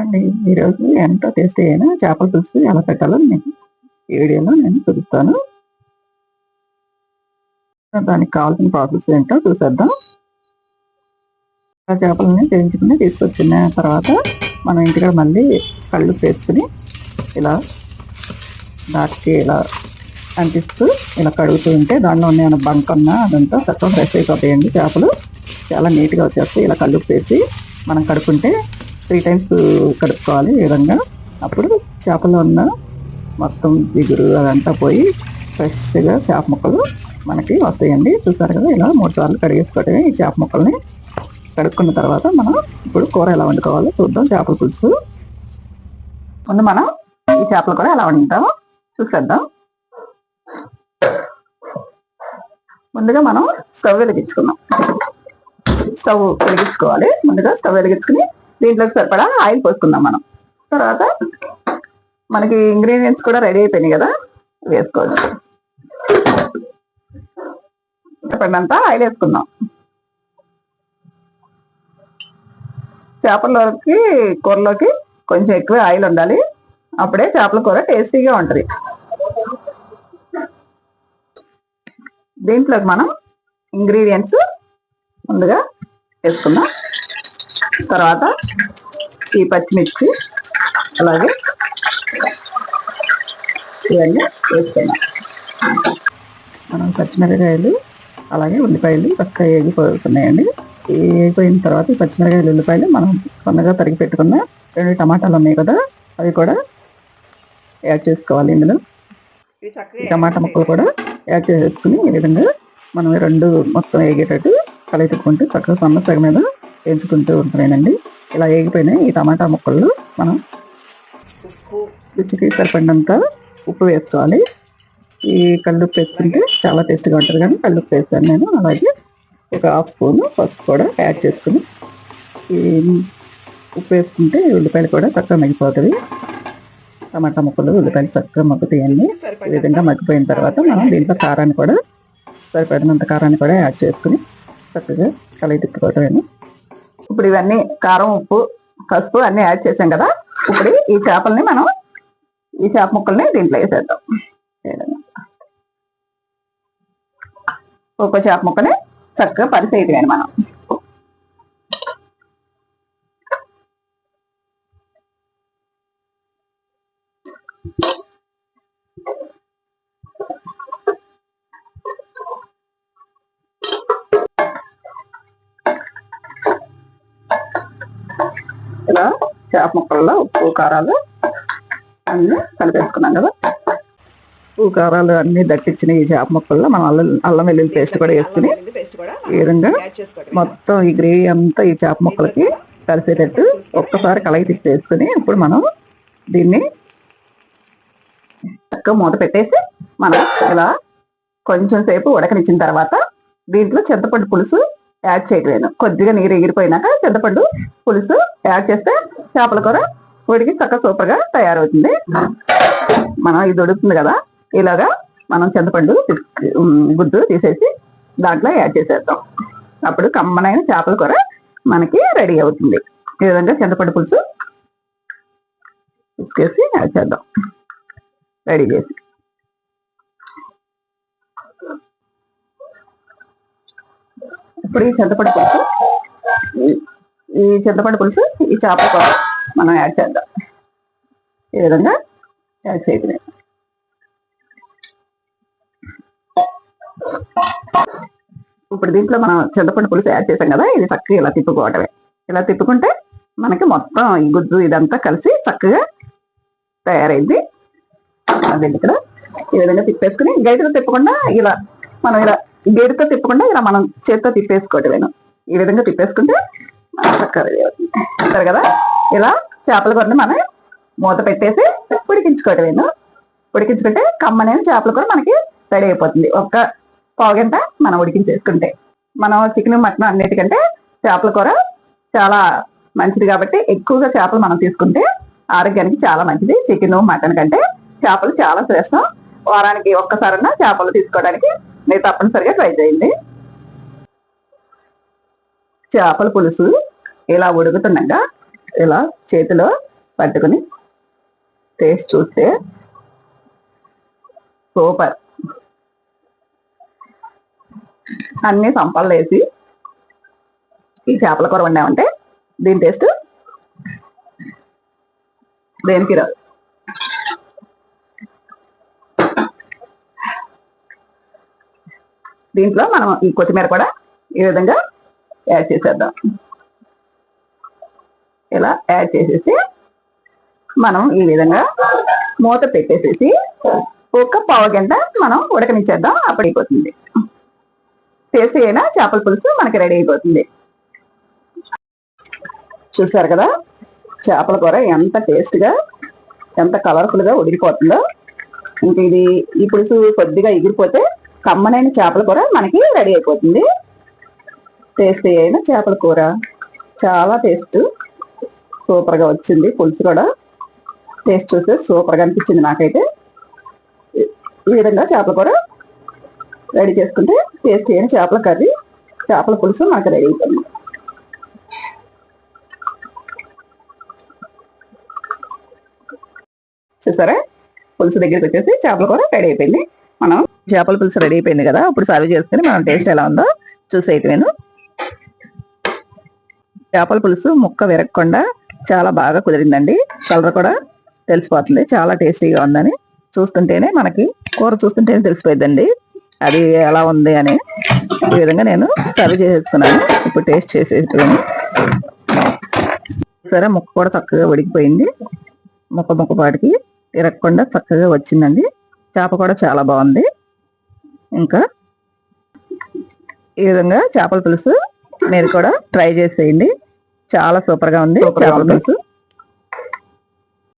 అండి ఈరోజు ఎంతో టేస్టీ అయినా చేపల పులుసు ఎలా పెట్టాలో నేను ఈ వీడియోలో నేను చూపిస్తాను. దానికి కావాల్సిన ప్రాసెస్ ఏంటో చూసేద్దాం. ఆ చేపలని తెరించుకుని తీసుకొచ్చిన తర్వాత మనం ఇంటికాడ మళ్ళీ కళ్ళు వేసుకుని ఇలా దాటికి ఇలా అంటిస్తూ ఇలా కడుగుతూ ఉంటే దానిలో ఉన్న బంక్ అదంతా చక్కగా ఫ్రెష్ అయిపోతాయండి చేపలు. చాలా నీట్గా వచ్చేస్తాయి. ఇలా కళ్ళు పేసి మనం కడుక్కుంటే త్రీ టైమ్స్ కడుక్కోవాలి ఈ విధంగా. అప్పుడు చేపలో ఉన్న మొత్తం జిగురు అదంతా పోయి ఫ్రెష్గా చేప ముక్కలు మనకి వస్తాయండి. చూసారు కదా ఇలా మూడు సార్లు కడిగేసుకోవటమే ఈ చేప ముక్కల్ని. కడుక్కున్న తర్వాత మనం ఇప్పుడు కూర ఎలా వండుకోవాలో చూద్దాం చేపల పులుసు. ముందు మనం ఈ చేపలు కూడా ఎలా వండుతామో చూసేద్దాం. ముందుగా మనం స్టవ్ వెలిగించుకుందాం. స్టవ్ వెలిగించుకోవాలి. ముందుగా స్టవ్ వెలిగించుకుని దీంట్లోకి సరిపడా ఆయిల్ పోసుకుందాం మనం. తర్వాత మనకి ఇంగ్రీడియంట్స్ కూడా రెడీ అయిపోయినాయి కదా వేసుకోవచ్చు. సరిపడినంత ఆయిల్ వేసుకుందాం. చేపలకి కూరలోకి కొంచెం ఎక్కువ ఆయిల్ ఉండాలి. అప్పుడే చేపల కూర టేస్టీగా ఉంటుంది. దీంట్లోకి మనం ఇంగ్రీడియంట్స్ ముందుగా వేసుకుందాం. తర్వాత ఈ పచ్చిమిర్చి అలాగే ఇవన్నీ వేసుకున్నాం మనం పచ్చిమిరకాయలు అలాగే ఉల్లిపాయలు చక్కగా వేగిపోతున్నాయండి వేగిపోయిన తర్వాత ఈ పచ్చిమిరకాయలు ఉల్లిపాయలు మనం సన్నగా తరిగి పెట్టుకున్న రెండు టమాటాలు ఉన్నాయి కదా అవి కూడా యాడ్ చేసుకోవాలి ఇందులో. ఈ టమాటా ముక్కలు కూడా యాడ్ చేసుకుని ఈ విధంగా మనం ఈ రెండు మొత్తం వేగేటట్టు కలెట్టుకుంటూ చక్కగా సన్న సగ మీద వేయించుకుంటూ ఉంటున్నానండి ఇలా వేగిపోయినాయి ఈ టమాటా ముక్కలు. మనం ఉప్పు రుచికి సరిపడినంత ఉప్పు వేసుకోవాలి. ఈ కల్లుప్పు వేసుకుంటే చాలా టేస్ట్గా ఉంటుంది కానీ కళ్ళుప్పు వేస్తాను నేను. అలాగే ఒక హాఫ్ స్పూన్ పసుపు కూడా యాడ్ చేసుకుని ఈ ఉప్పు వేసుకుంటే ఉల్లిపాయలు కూడా చక్కగా మగ్గిపోతుంది టమాటా ముక్కలు ఉల్లిపాయలు చక్కగా మగ్గుతాయండి. ఈ విధంగా మగ్గిపోయిన తర్వాత మనం దీంట్లో కారాన్ని కూడా సరిపడినంత కారాన్ని కూడా యాడ్ చేసుకుని చక్కగా కలయి తిప్పుకోవటమేను ఇప్పుడు ఇవన్నీ కారం ఉప్పు పసుపు అన్ని యాడ్ చేసాం కదా. ఇప్పుడు ఈ చేపల్ని మనం ఈ చేప ముక్కల్ని దీంట్లో వేసేద్దాం. ఒక్కో చేప ముక్కని చక్కగా పరిసేయటమేను మనం ఇలా చేప ముక్కల్లో ఉప్పు కారాలు అన్ని కలిపేసుకున్నాం కదా. ఉప్పు కారాలు అన్ని దట్టించిన ఈ చేప ముక్కల్లో. మనం అల్లం అల్లం వెల్లుల్లి పేస్ట్ కూడా వేసుకుని ఈ విధంగా మొత్తం ఈ గ్రేవీ అంతా ఈ చేప ముక్కలకి కలిసేటట్టు ఒక్కసారి కలయి తీసి వేసుకుని ఇప్పుడు మనం దీన్ని చక్కగా మూత పెట్టేసి మనం ఇలా కొంచెం సేపు ఉడకనిచ్చిన తర్వాత దీంట్లో చింతపండు పులుసు యాడ్ చేయలేను కొద్దిగా నీరు ఎగిరిపోయినాక చింతపండు పులుసు యాడ్ చేస్తే చేపల కూర ఉడికి చక్కగా సూపర్గా తయారవుతుంది. మనం ఇది ఉడుకుతుంది కదా ఇలాగా మనం చింతపండు గుజ్జు తీసేసి దాంట్లో యాడ్ చేసేద్దాం. అప్పుడు కమ్మనైన చేపల కూర మనకి రెడీ అవుతుంది. ఈ విధంగా చింతపండు పులుసు తీసుకేసి యాడ్ చేద్దాం. రెడీ చేసి. ఇప్పుడు ఈ చింతపండు పులుసు. ఈ- ఈ చింతపండు పులుసు ఈ చేపల కూర మనం యాడ్ చేద్దాం. ఈ విధంగా యాడ్ చేయటమే ఇప్పుడు దీంట్లో మనం చింతపండు పులుసు యాడ్ చేసాం కదా ఇది చక్కగా ఇలా తిప్పుకోవటమే ఇలా తిప్పుకుంటే మనకి మొత్తం ఈ గుజ్జు ఇదంతా కలిసి చక్కగా తయారైంది. అదే ఇక్కడ? ఈ విధంగా తిప్పేసుకుని గైతులు తిప్పకుండా ఇలా మనం ఇలా గేరుతో తిప్పకుండా ఇలా మనం చేత్తో తిప్పేసుకోవటమేను. ఈ విధంగా తిప్పేసుకుంటే చక్కగా అవుతుంది. కదా? ఇలా చేపల కూరని మనం మూత పెట్టేసి ఉడికించుకోవటమేను. ఉడికించుకుంటే కమ్మనే చేపల కూర మనకి రెడీ అయిపోతుంది. ఒక్క పావు గంట మనం ఉడికించేసుకుంటే. మనం చికెన్ మటన్ అన్నిటికంటే చేపల కూర చాలా మంచిది కాబట్టి ఎక్కువగా చేపలు మనం తీసుకుంటే ఆరోగ్యానికి చాలా మంచిది. చికెన్ మటన్ కంటే చేపలు చాలా శ్రేష్టం. వారానికి ఒక్కసారన్నా చేపలు తీసుకోవడానికి మీరు తప్పనిసరిగా ట్రై చేయండి. చేపల పులుసు ఇలా ఉడుకుతుండగా ఇలా చేతిలో పట్టుకుని టేస్ట్ చూస్తే సూపర్ అన్ని సంపాలు వేసి ఈ చేపల కూర వండామంటే దీని టేస్ట్ దేనికి రాదు దీంట్లో మనం ఈ కొత్తిమీర కూడా ఈ విధంగా యాడ్ చేసేద్దాం. ఇలా యాడ్ చేసేసి మనం ఈ విధంగా మూత పెట్టేసేసి ఒక పావు గంట మనం ఉడకనిచ్చేద్దాం. అప్పుడు అయిపోతుంది. టేస్ట్ అయినా చేపల పులుసు మనకి రెడీ అయిపోతుంది. చూసారు కదా? చేపల కూర ఎంత టేస్ట్గా ఎంత కలర్ఫుల్గా ఉడికిపోతుందో. ఇంక ఇది ఈ పులుసు కొద్దిగా ఎగిరిపోతే కమ్మనైన చేపల కూర మనకి రెడీ అయిపోతుంది. టేస్ట్ అయిన చేపల కూర. చాలా టేస్ట్. సూపర్గా వచ్చింది పులుసు కూడా. టేస్ట్ చూస్తే సూపర్గా అనిపించింది నాకైతే. ఈ విధంగా చేపల కూర రెడీ చేసుకుంటే టేస్ట్ అయిన చేపల కర్రీ చేపల పులుసు మనకు రెడీ అయిపోయింది. చూసారా? పులుసు దగ్గరికి వచ్చేసి చేపల కూర రెడీ అయిపోయింది. మనం చేపల పులుసు రెడీ అయిపోయింది కదా ఇప్పుడు సర్వ్ చేసుకుని మనం టేస్ట్ ఎలా ఉందో చూసేది నేను. చేపల పులుసు ముక్క విరగకుండా చాలా బాగా కుదిరిందండి. కలర్ కూడా తెలిసిపోతుంది చాలా టేస్టీగా ఉందని. చూస్తుంటేనే మనకి కూర చూస్తుంటేనే తెలిసిపోయిందండి అది ఎలా ఉంది అని ఈ విధంగా నేను సర్వ్ చేసేసుకున్నాను. ఇప్పుడు టేస్ట్ చేసేసుకుని సరే ముక్క కూడా చక్కగా ఉడికిపోయింది. ముక్క ముక్క పాటికి తిరగకుండా చక్కగా వచ్చిందండి. చేప కూడా చాలా బాగుంది. ఇంకా ఈ విధంగా చేపల పులుసు మీరు కూడా ట్రై చేసేయండి. చాలా సూపర్గా ఉంది చేపల పులుసు.